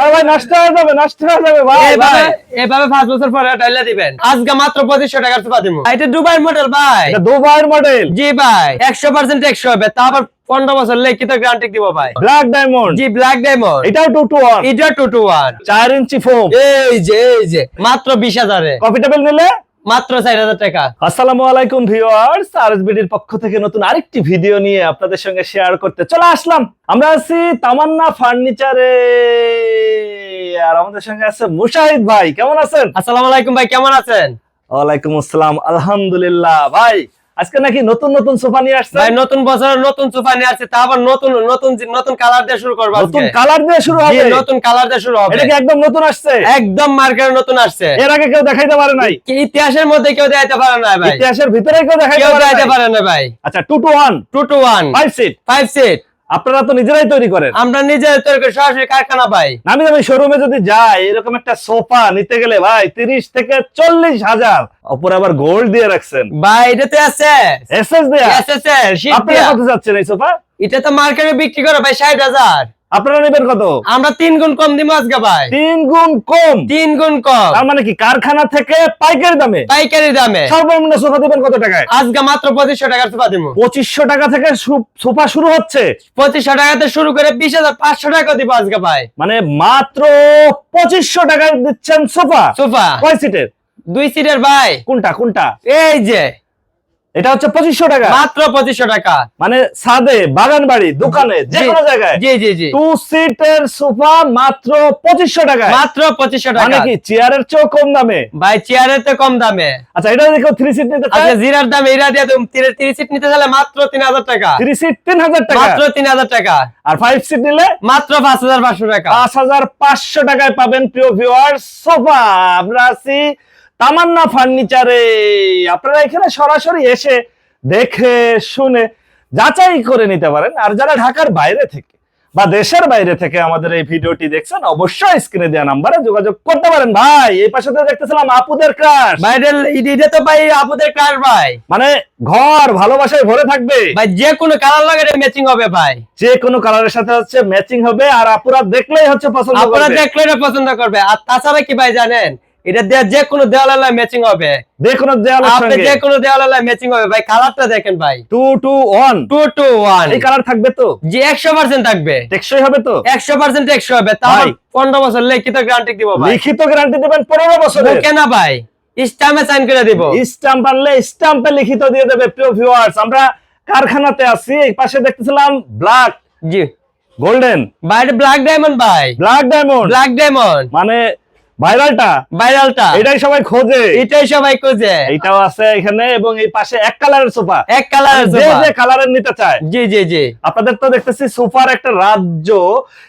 আরে ভাই নষ্ট হয়ে যাবে নষ্ট হয়ে যাবে ভাই এভাবে এভাবে পাঁচ বছর পরে টাইলা দিবেন। আজকে মাত্র টাকার দিব এটা দুবাই মডেল ভাই। এটা দুবাইয়ের মডেল জি ভাই। একশো পার্সেন্ট একশো হবে তারপর বছর লেখিত গ্যারান্টি দিব ভাই। ব্ল্যাক ডায়মন্ড জি ব্ল্যাক ডায়মন্ড এটাও এটা ইঞ্চি ফোম এই যে এই যে মাত্র বিশ হাজারে। কফিটেবল নিলে? মাত্র চার হাজার টাকা। আসসালামু আলাইকুম ভিউয়ার্স আরএসবিডির পক্ষ থেকে নতুন আরেকটি ভিডিও নিয়ে আপনাদের সঙ্গে শেয়ার করতে চলে আসলাম। আমরা আছি তামান্না ফার্নিচারে। আর আমাদের সঙ্গে আছে মুশাহিদ ভাই কেমন আছেন? আসসালামু আলাইকুম ভাই কেমন আছেন? ওয়ালাইকুম আসসালাম আলহামদুলিল্লাহ। ভাই আজকে নাকি নতুন নতুন সোফা নিয়ে আসছে ভাই নতুন বছর নতুন সোফা নিয়ে আসছে তা আবার নতুন নতুন নতুন কালার দিয়ে শুরু করবে নতুন কালার দিয়ে শুরু হবে? নতুন কালার দিয়ে শুরু হবে। এটা কি একদম নতুন আসছে? একদম মার্কেটে নতুন আসছে। এর আগে কেউ দেখাইতে পারে নাই? কি ইতিহাসের মধ্যে কেউ দেখাইতে পারে না ভাই। ইতিহাসের ভিতরে কেউ দেখাইতে পারে না ভাই। আচ্ছা two two one two two one five seat 5 seat আপনারা তো নিজেরাই তৈরি করেন। আমরা নিজেরাই তৈরি করি সরাসরি কারখানা পাই। আমি আমি শোরুমে যদি যাই এরকম একটা সোফা নিতে গেলে ভাই তিরিশ থেকে চল্লিশ হাজার। ওপরে আবার গোল্ড দিয়ে রাখছেন। ভাই এটাতে আছে এসএস দেয়া এসএসএল শীট আপনারা কত যাচ্ছেন এই সোফা? এটা তো মার্কেটে বিক্রি করে ভাই ষাট হাজার। আপনারা নেবেন কত? আমরা তিন গুণ কম দিব আজকে ভাই। তিন গুণ কম? তিন গুণ কম। তার মানে কি কারখানা থেকে পাইকারি দামে? পাইকারি দামে। সর্বনিম্ন সোফা দিবেন কত টাকায়? আজকে মাত্র পঁচিশশো টাকার সোফা দিব পঁচিশশো টাকা থেকে সোফা শুরু হচ্ছে। পঁচিশশো টাকাতে শুরু করে বিশ হাজার পাঁচশো টাকা দিব আজকে ভাই। মানে মাত্র পঁচিশশো টাকা দিচ্ছেন সোফা। সোফা। কয় সিটের? দুই সিটের ভাই। কোনটা কোনটা? এই যে এটা হচ্ছে পঁচিশশো টাকা। মাত্র পঁচিশশো টাকা। মানে ছাদে বাগান বাড়ি দোকানে যে কোনো জায়গায়। জি জি জি। টু সিটের সোফা মাত্র পঁচিশশো টাকায়। মাত্র পঁচিশশো টাকা। মানে কি চেয়ারের চেয়েও কম দামে? ভাই চেয়ারের তো কম দামে। আচ্ছা এটা দেখো থ্রি সিট নিতে আচ্ছা জিরার দাম এরা দিয়ে তুমি তিরিশ সিট নিতে চাইলে মাত্র তিন হাজার টাকা। থ্রি সিট তিন হাজার টাকা। মাত্র তিন হাজার টাকা। আর ফাইভ সিট নিলে? মাত্র পাঁচ হাজার পাঁচশো টাকা। পাঁচ হাজার পাঁচশো টাকায় পাবেন প্রিয় ভিউয়ার সোফা আমরা আছি তামান্না ফার্নিচারে। আপনারা এখানে সরাসরি এসে দেখে শুনে যাচাই করে নিতে পারেন। আর যারা ঢাকার বাইরে থেকে বা দেশের বাইরে থেকে আমাদের এই ভিডিওটি দেখছেন অবশ্যই স্ক্রিনে দেওয়া নাম্বারে যোগাযোগ করতে পারেন। ভাই এই পাশে তো দেখতেছিলাম আপুদের ক্রাশ ভাই এটা- এটা তো ভাই আপুদের কার ভাই। মানে ঘর ভালোবাসায় ভরে থাকবে। ভাই যে কোনো কালার লাগে ম্যাচিং হবে ভাই। যে কোনো কালারের সাথে হচ্ছে ম্যাচিং হবে আর আপুরা দেখলেই হচ্ছে পছন্দ আপনারা দেখলেই দেখলে পছন্দ করবে। আর তাছাড়া কি ভাই জানেন? এটা দিয়ে যে কোনো দেওয়ালে ম্যাচিং হবে। যে কোনো দেওয়ালের আপনি সঙ্গে। যে কোনো দেওয়ালে ম্যাচিং হবে। ভাই কালারটা দেখেন ভাই। Two two one two two one এই কালার থাকবে তো? জি একশো পার্সেন্ট থাকবে। টেকসই হবে তো? একশো পার্সেন্ট একশো হবে। ভাই। পনেরো বছর লিখিত গ্যারান্টি দিব ভাই। লিখিত গ্যারান্টি দিবেন পনেরো বছরের। বুকে না ভাই। স্টামে সাইন করে দিব। স্টাম্প আনলে স্টাম্পে লিখিত দিয়ে দেবে প্রিয় ভিউয়ার্স আমরা কারখানাতে আছি এই পাশে দেখতেছিলাম ব্ল্যাক জি। গোল্ডেন ভাই ব্ল্যাক ডায়মন্ড ভাই। ব্ল্যাক ডায়মন্ড ব্ল্যাক ডায়মন্ড মানে ভাইরালটা? ভাইরালটা। এটাই সবাই খোঁজে। এটাই সবাই খুঁজে। এইটাও আছে এখানে এবং এই পাশে এক কালারের সোফা। এক কালার যে যে কালারের নিতে চায়। জি জি জি। আপনাদের তো দেখতেছি সোফার একটা রাজ্য।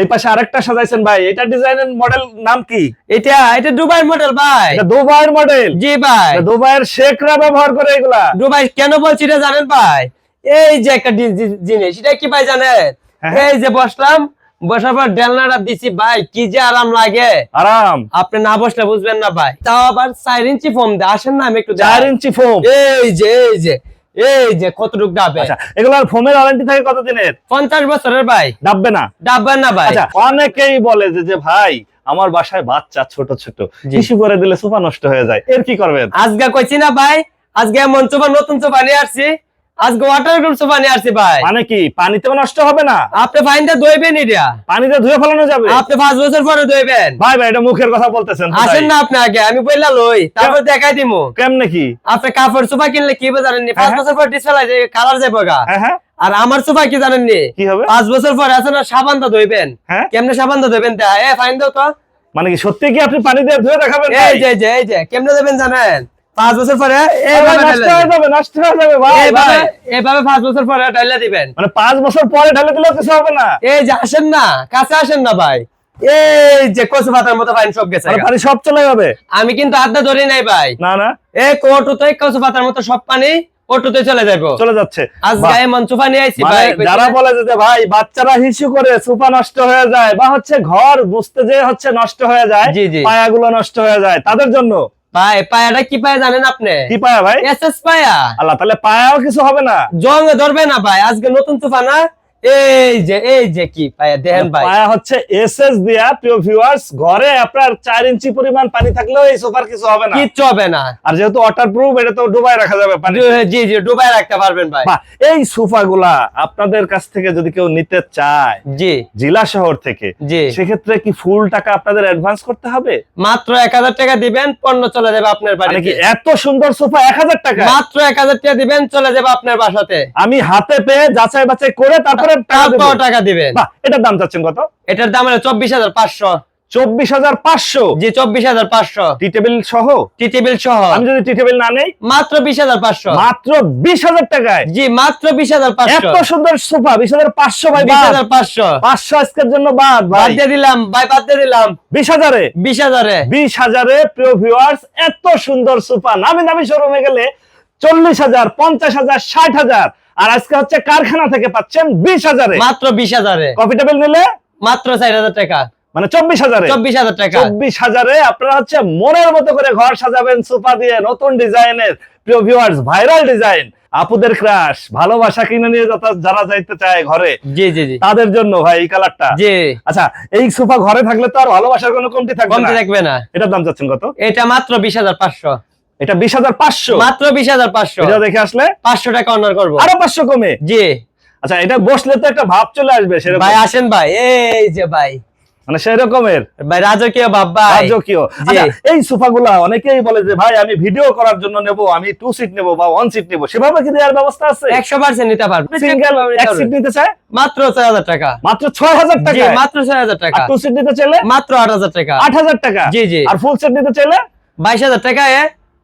এই পাশে আরেকটা সাজাইছেন ভাই। এটা ডিজাইনের মডেল নাম কি? এটা এটা দুবাই মডেল ভাই। এটা দুবাইয়ের মডেল। জি ভাই। দুবাইয়ের শেখরা ব্যবহার করে এগুলা। দুবাই কেন বলছি এটা জানেন ভাই? এই যে একটা জিনিস এটা কি ভাই জানেন? হ্যাঁ। এই যে বসলাম বসার পর ডেলনাটা দিছি ভাই কি যে আরাম লাগে। আরাম। আপনি না বসলে বুঝবেন না ভাই। তাও আবার চার ইঞ্চি ফোম দেয় আসেন না আমি একটু চার ইঞ্চি ফোম এই যে এই যে এই যে কতটুক ডাবে এগুলার ফোমের ওয়ারেন্টি থাকে কতদিনের? পঞ্চাশ বছরের ভাই। ডাববে না? ডাববেন না ভাই। আচ্ছা অনেকেই বলে যে যে ভাই আমার বাসায় বাচ্চা ছোট ছোট। ইস্যু করে দিলে সোফা নষ্ট হয়ে যায়। এর কি করবেন? আজকে কইছি না ভাই আজকে এমন সোফা নতুন সোফা নিয়ে আসছি। আজকে ওয়াটার গ্রুপ সোফা নিয়ে আসছি ভাই। মানে কি? পানিতেও নষ্ট হবে না? আপনি ফাইনটা দইবেন এটা। পানিতে ধুয়ে ফেলানো যাবে? আপনি পাঁচ বছর পরে দইবেন ভাই ভাই এটা মুখের কথা বলতেছেন আসেন না আপনি আগে আমি বললা লই তারপর দেখাই দিমু। কেমনে কি? আপনি কাপড় সোফা কিনলে কি হবে জানেননি? পাঁচ হ্যাঁ। বছর পর ডিসপ্লে যে কালার যাবে গা। হ্যাঁ হ্যাঁ। আর আমার সোফা কি জানেন নি কি হবে? পাঁচ বছর পর আছে না সাবান তো ধইবেন। হ্যাঁ। কেমনে সাবান তো ধইবেন তা? এ ফাইন দাও তো। মানে কি সত্যি কি আপনি পানি দিয়ে ধুয়ে দেখাবেন এই যে এই যে কেমনে দেবেন জানেন? পাঁচ বছর পরে এইভাবে পাঁচ বছর পরে ডাইলা দিবেন। মানে পাঁচ বছর পরে কিছু হবে না। এই যে আসেন না কাছে আসেন না ভাই। এই যে কচু পাতার মতো ফাইন সব গেছে মানে পানি সব চলে যাবে? আমি কিন্তু ধরি নাই ভাই। না না। এই কোটুতে কচু পাতার মতো সব পানি চলে যাব চলে যাচ্ছে। আজ। গায়ে নিয়ে আইছি মানে ভাই যারা বলে যে ভাই বাচ্চারা হিসু করে সোফা নষ্ট হয়ে যায় বা হচ্ছে ঘর বুঝতে যে হচ্ছে নষ্ট হয়ে যায়। পায়াগুলো নষ্ট হয়ে যায় তাদের জন্য ভাই পায়াটা কি পায়া জানেন আপনি? কি পায়া ভাই? এসএস পায়া। আল্লাহ তাহলে পায়াও কিছু হবে না। জং ধরবে না ভাই আজকে নতুন তুফানা না এই যে এই যে কি ভাই দেখেন ভাই। পায়া হচ্ছে এসএস দিয়া প্রিয় ভিউয়ার্স ঘরে আপনার চার ইঞ্চি পরিমাণ পানি থাকলেও এই সোফার কিছু হবে না। হবে না। আর যেহেতু ওয়াটার প্রুফ এটা তো ডুবাই রাখা যাবে পানি। জি জি ডুবাই রাখতে পারবেন ভাই। এই সোফা গুলা আপনাদের কাছ থেকে যদি কেউ নিতে চায় জি। জেলা শহর থেকে জি। সেক্ষেত্রে কি ফুল টাকা আপনাদের অ্যাডভান্স করতে হবে? মাত্র এক হাজার টাকা দিবেন পণ্য চলে যাবে আপনার মানে কি এত সুন্দর সোফা এক হাজার টাকা? মাত্র এক হাজার টাকা দিবেন চলে যাবে আপনার বাসাতে। আমি হাতে পেয়ে যাচাই বাছাই করে তারপরে। তারপর টাকা দিবেন। এটার দাম চাচ্ছেন কত? এটার দাম হলো চব্বিশ হাজার পাঁচশো। চব্বিশ হাজার পাঁচশো? জি চব্বিশ হাজার পাঁচশো। টি টেবিল সহ? টি টেবিল সহ। আমি যদি টি টেবিল না নেই? মাত্র বিশ হাজার পাঁচশো। মাত্র বিশ হাজার টাকায়? জি মাত্র বিশ হাজার পাঁচশো। এত সুন্দর সোফা বিশ হাজার পাঁচশো ভাই বিশ বাদ। হাজার পাঁচশো। পাঁচশো আজকের জন্য বাদ বাদ দিয়ে দিলাম ভাই বাদ দিয়ে দিলাম। বিশ হাজারে? বিশ হাজারে। বিশ হাজারে প্রিয় ভিউয়ার্স এত সুন্দর সোফা। নামি দামি শোরুমে গেলে চল্লিশ হাজার পঞ্চাশ হাজার ষাট হাজার। আর আজকে হচ্ছে কারখানা থেকে পাচ্ছেন বিশ হাজারে। মাত্র বিশ হাজারে। নিলে? মাত্র চার হাজার টাকা। মানে চব্বিশ হাজারে। চব্বিশ হাজার টাকা। চব্বিশ হাজারে আপনারা হচ্ছে মনের মতো করে ঘর সাজাবেন সোফা দিয়ে নতুন ডিজাইনের। প্রিয় ভিউয়ার্স ভাইরাল ডিজাইন আপুদের ক্রাশ ভালোবাসা কিনে নিয়ে যারা যাইতে চায় ঘরে। জি জি জি। তাদের জন্য ভাই এই কালারটা জি। আচ্ছা এই সোফা ঘরে থাকলে তো আর ভালোবাসার কোনো কমতি থাকবে না। এটার দাম চাচ্ছেন কত? এটা মাত্র বিশ হাজার পাঁচশো। এটা বিশ হাজার পাঁচশো। মাত্র বিশ হাজার পাঁচশো। এটা দেখে আসলে? পাঁচশো টাকা অনার করব। আরও পাঁচশো কমে? জি। আচ্ছা এটা বসলে তো একটা ভাব চলে আসবে সেরকম। ভাই আসেন ভাই। এই যে ভাই। মানে সেরকমের? ভাই রাজকীয় ভাব রাজকীয়। আচ্ছা, এই সোফা অনেকেই বলে যে ভাই আমি ভিডিও করার জন্য নেব আমি টু সিট নেব বা ওয়ান সিট নেব। সেভাবে কি দেওয়ার ব্যবস্থা আছে? একশো পার্সেন্ট নিতে পারবেন সিঙ্গেল এক সিট নিতে চায়? মাত্র ছয় হাজার টাকা। মাত্র ছয় হাজার জি টাকা মাত্র ছয় হাজার টাকা। আর টু সিট নিতে চাইলে? মাত্র আট হাজার টাকা। আট হাজার টাকা? জি জি। আর ফুল সেট নিতে চাইলে? বাইশ হাজার টাকায়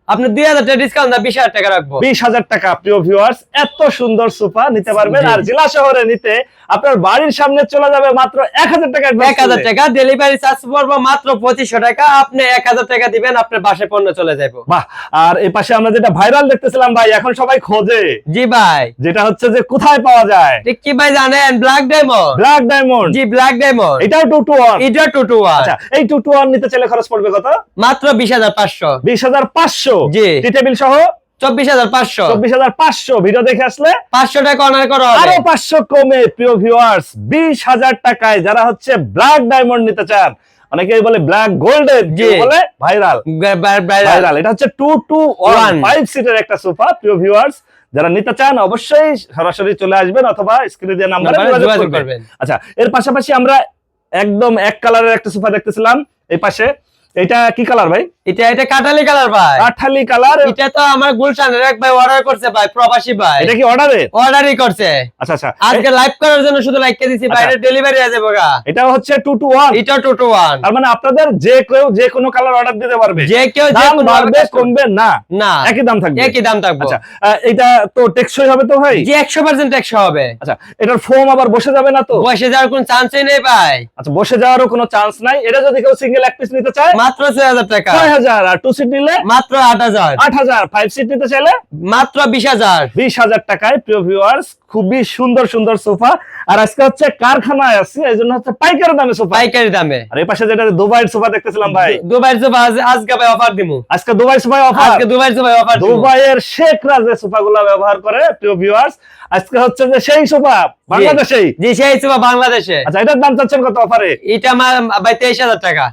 আপনি দুই হাজার টাকা ডিসকাউন্ট বিশ হাজার টাকা রাখব। বিশ হাজার টাকা প্রিয় ভিউয়ার্স এত সুন্দর সোফা নিতে পারবেন। আর জেলা শহরে নিতে আপনার বাড়ির সামনে চলে যাবে মাত্র এক হাজার টাকা এক হাজার টাকা ডেলিভারি চার্জ পড়ব মাত্র পঁচিশশো টাকা। আপনি এক হাজার টাকা দিবেন আপনার বাসায় পণ্য চলে যাব বাহ আর এই পাশে আমরা যেটা ভাইরাল দেখতেছিলাম ভাই এখন সবাই খোঁজে। জি ভাই। যেটা হচ্ছে যে কোথায় পাওয়া যায়? ঠিক কি ভাই জানেন? ব্ল্যাক ডায়মন্ড ব্ল্যাক ডায়মন্ড জি ব্ল্যাক ডায়মন্ড এটাও টু টু ওয়ান এটা টু টু ওয়ান আচ্ছা এই টু টু ওয়ান নিতে চাইলে খরচ পড়বে কত? মাত্র বিশ হাজার পাঁচশো। বিশ হাজার পাঁচশো। জি। টি টেবিল সহ? চব্বিশ হাজার পাঁচশো। চব্বিশ হাজার পাঁচশো। ভিডিও দেখে আসলে? পাঁচশো টাকা অনার করা আরও পাঁচশো কমে প্রিয় ভিউয়ার্স বিশ হাজার টাকায় যারা হচ্ছে ব্ল্যাক ডায়মন্ড নিতে চান অনেকেই বলে ব্ল্যাক ভাইরাল ভাইরাল এটা হচ্ছে টু টু ওয়ান ফাইভ সিটের একটা সোফা প্রিয় ভিউয়ার্স যারা নিতে চান অবশ্যই সরাসরি চলে আসবেন অথবা স্ক্রিনে দেওয়া নাম্বারে যোগাযোগ করবেন। আচ্ছা এর পাশাপাশি আমরা একদম এক কালারের একটা সোফা দেখতেছিলাম এই পাশে। এটা কি কালার ভাই? এটা এটা কাটালি কালার ভাই। কাঠালি কালার। এটা তো আমার গুলশানের এক ভাই অর্ডার করছে ভাই প্রবাসী ভাই। এটা কি অর্ডারে অর্ডারই করছে। আচ্ছা আচ্ছা। আজকে লাইভ করার জন্য শুধু লাইক কে দিছি আচ্ছা। বাইরে ডেলিভারি আছে বগা এটা হচ্ছে টু টু ওয়ান এটা টু টু ওয়ান তার মানে আপনাদের যে কেউ যে কোনো কালার অর্ডার দিতে পারবে। যে কেউ যে কোনো বাড়বে কমবে না। না। একই দাম থাকবে। একই দাম থাকব। আচ্ছা এটা তো টেকসই হবে তো ভাই? একশো পার্সেন্ট একশো হবে। আচ্ছা এটার ফোম আবার বসে যাবে না তো? বসে যাওয়ার কোন চান্সই নেই ভাই। আচ্ছা বসে যাওয়ারও কোনো চান্স নাই। এটা যদি কেউ সিঙ্গেল এক পিস নিতে চায়? মাত্র ছয় হাজার টাকা। ছয় হাজার আর টু সিট নিলে মাত্র আট হাজার। আট হাজার। ফাইভ সিট নিতে চাইলে মাত্র বিশ হাজার। বিশ হাজার টাকায় প্রিয় ভিউয়ার্স খুবই সুন্দর সুন্দর সোফা। আর আজকে হচ্ছে কারখানায় আছি এই জন্য হচ্ছে পাইকারি দামে সোফা। পাইকারি দামে। আর এই পাশে যেটা দুবাইয়ের সোফা দেখতেছিলাম ভাই। দুবাইয়ের সোফা আজকে ভাই অফার দিমু। আজকে দুবাই সোফায় অফার আজকে দুবাইয়ের সোফা অফার দুবাইয়ের শেখরা যে সোফা গুলা ব্যবহার করে প্রিয় ভিউয়ার্স আজকে হচ্ছে যে সেই সোফা বাংলাদেশেই? জি সেই সোফা বাংলাদেশে। আচ্ছা এটার দাম চাচ্ছেন কত অফারে এটা ভাই তেইশ হাজার টাকা।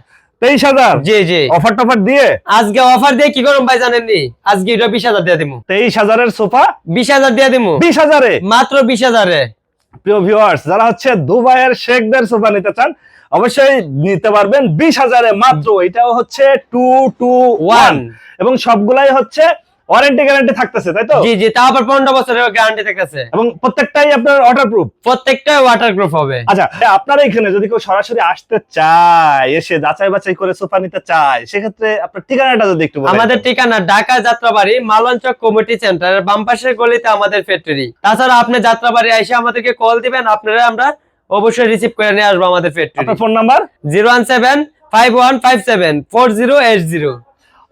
তেইশ হাজার? জি জি। অফার টফার দিয়ে? আজকে অফার দিয়ে কি করুন ভাই জানেন নি আজকে এটা বিশ হাজার দিয়ে দিবো তেইশ হাজারের সোফা? বিশ হাজার দিয়ে দিবো বিশ হাজারে? মাত্র বিশ হাজারে। প্রিয় ভিউয়ার্স যারা হচ্ছে দুবাইয়ের শেখদের সোফা নিতে চান অবশ্যই নিতে পারবেন বিশ হাজারে মাত্র। এটাও হচ্ছে টু টু ওয়ান এবং সবগুলাই হচ্ছে ওয়ারেন্টি গ্যারান্টি থাকতেছে তাই তো? জি জি আবার পনেরো বছরের গ্যারান্টি থাকতেছে। এবং প্রত্যেকটাই আপনার অর্ডার প্রুফ প্রত্যেকটা ওয়াটারপ্রুফ হবে। আচ্ছা আপনারা এখানে যদি কেউ সরাসরি আসতে চায় এসে যাচাই বাছাই করে সোফা নিতে চায় সেক্ষেত্রে আপনার ঠিকানাটা যদি একটু বলেন। আমাদের ঠিকানা ঢাকা যাত্রাবাড়ি মালঞ্চক কমিটি সেন্টার বাম পাশের গলিতে আমাদের ফ্যাক্টরি তাছাড়া আপনি যাত্রাবাড়ি এসে আমাদেরকে কল দিবেন আপনারা আমরা অবশ্যই রিসিভ করে নিয়ে আসব আমাদের ফ্যাক্টরি আপনার phone number zero one seven five one five seven four zero eight zero.